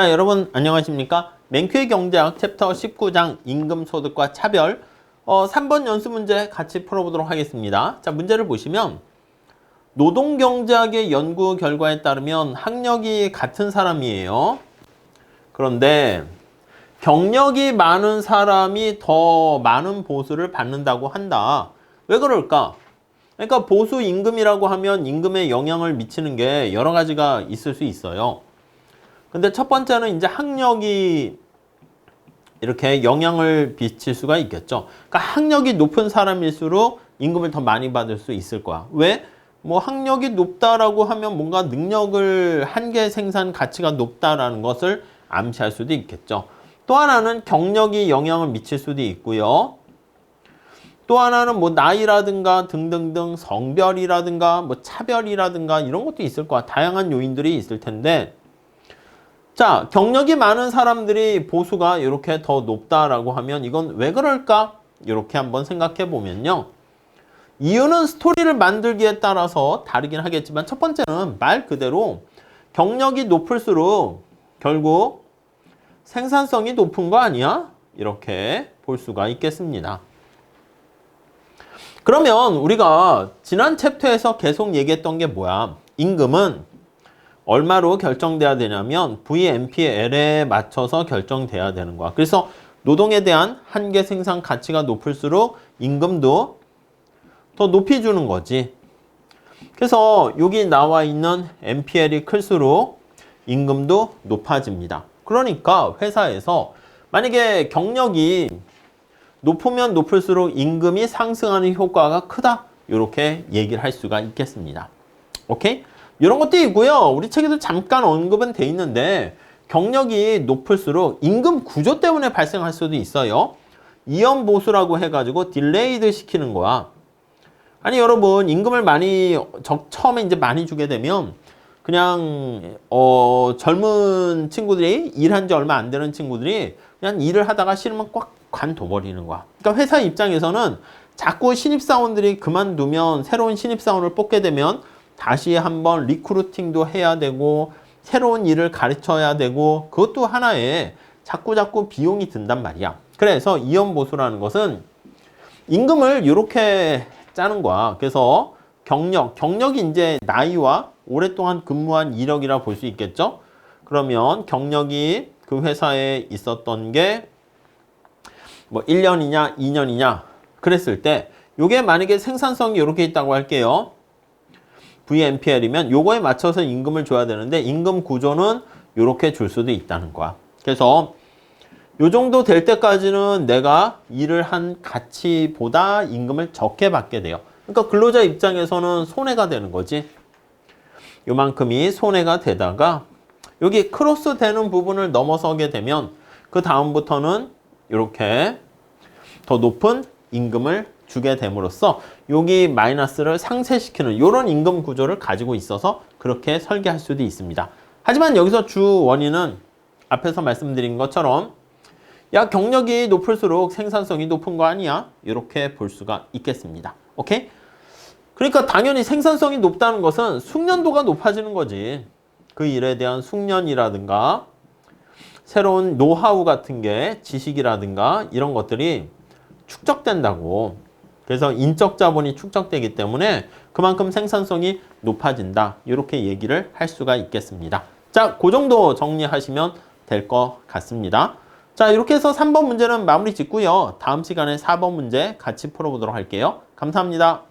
자, 여러분 안녕하십니까? 맹큐의 경제학 챕터 19장 임금 소득과 차별 어, 3번 연습 문제 같이 풀어보도록 하겠습니다. 자, 문제를 보시면 노동경제학의 연구 결과에 따르면 학력이 같은 사람이에요. 그런데 경력이 많은 사람이 더 많은 보수를 받는다고 한다. 왜 그럴까? 그러니까 보수 임금이라고 하면 임금에 영향을 미치는 게 여러 가지가 있을 수 있어요. 근데 첫 번째는 이제 학력이 이렇게 영향을 미칠 수가 있겠죠. 그러니까 학력이 높은 사람일수록 임금을 더 많이 받을 수 있을 거야. 왜? 뭐 학력이 높다라고 하면 뭔가 능력을 한계 생산 가치가 높다라는 것을 암시할 수도 있겠죠. 또 하나는 경력이 영향을 미칠 수도 있고요. 또 하나는 뭐 나이라든가 등등등 성별이라든가 뭐 차별이라든가 이런 것도 있을 거야. 다양한 요인들이 있을 텐데 자, 경력이 많은 사람들이 보수가 이렇게 더 높다라고 하면 이건 왜 그럴까? 이렇게 한번 생각해 보면요. 이유는 스토리를 만들기에 따라서 다르긴 하겠지만 첫 번째는 말 그대로 경력이 높을수록 결국 생산성이 높은 거 아니야? 이렇게 볼 수가 있겠습니다. 그러면 우리가 지난 챕터에서 계속 얘기했던 게 뭐야? 임금은 얼마로 결정돼야 되냐면 VMPL에 맞춰서 결정돼야 되는 거야. 그래서 노동에 대한 한계 생산 가치가 높을수록 임금도 더 높이 주는 거지. 그래서 여기 나와 있는 MPL이 클수록 임금도 높아집니다. 그러니까 회사에서 만약에 경력이 높으면 높을수록 임금이 상승하는 효과가 크다. 이렇게 얘기를 할 수가 있겠습니다. 오케이? 이런 것도 있고요. 우리 책에도 잠깐 언급은 돼 있는데 경력이 높을수록 임금 구조 때문에 발생할 수도 있어요. 이연 보수라고 해가지고 딜레이드 시키는 거야. 아니 여러분 임금을 많이 저, 처음에 이제 많이 주게 되면 그냥 어 젊은 친구들이 일한 지 얼마 안 되는 친구들이 그냥 일을 하다가 싫으면 꽉 관둬 버리는 거야. 그러니까 회사 입장에서는 자꾸 신입사원들이 그만두면 새로운 신입사원을 뽑게 되면 다시 한번 리크루팅도 해야 되고 새로운 일을 가르쳐야 되고 그것도 하나의 자꾸 자꾸 비용이 든단 말이야. 그래서 이연 보수라는 것은 임금을 이렇게 짜는 거야. 그래서 경력, 경력이 이제 나이와 오랫동안 근무한 이력이라 볼 수 있겠죠? 그러면 경력이 그 회사에 있었던 게 뭐 1년이냐, 2년이냐 그랬을 때 요게 만약에 생산성이 이렇게 있다고 할게요. VMPL이면 요거에 맞춰서 임금을 줘야 되는데 임금 구조는 이렇게 줄 수도 있다는 거야. 그래서 요 정도 될 때까지는 내가 일을 한 가치보다 임금을 적게 받게 돼요. 그러니까 근로자 입장에서는 손해가 되는 거지. 요만큼이 손해가 되다가 여기 크로스 되는 부분을 넘어서게 되면 그 다음부터는 이렇게 더 높은 임금을 주게 됨으로써 여기 마이너스를 상쇄시키는 이런 임금 구조를 가지고 있어서 그렇게 설계할 수도 있습니다. 하지만 여기서 주 원인은 앞에서 말씀드린 것처럼 야 경력이 높을수록 생산성이 높은 거 아니야? 이렇게 볼 수가 있겠습니다. 오케이? 그러니까 당연히 생산성이 높다는 것은 숙련도가 높아지는 거지. 그 일에 대한 숙련이라든가 새로운 노하우 같은 게 지식이라든가 이런 것들이 축적된다고. 그래서 인적 자본이 축적되기 때문에 그만큼 생산성이 높아진다. 이렇게 얘기를 할 수가 있겠습니다. 자, 그 정도 정리하시면 될 것 같습니다. 자, 이렇게 해서 3번 문제는 마무리 짓고요. 다음 시간에 4번 문제 같이 풀어보도록 할게요. 감사합니다.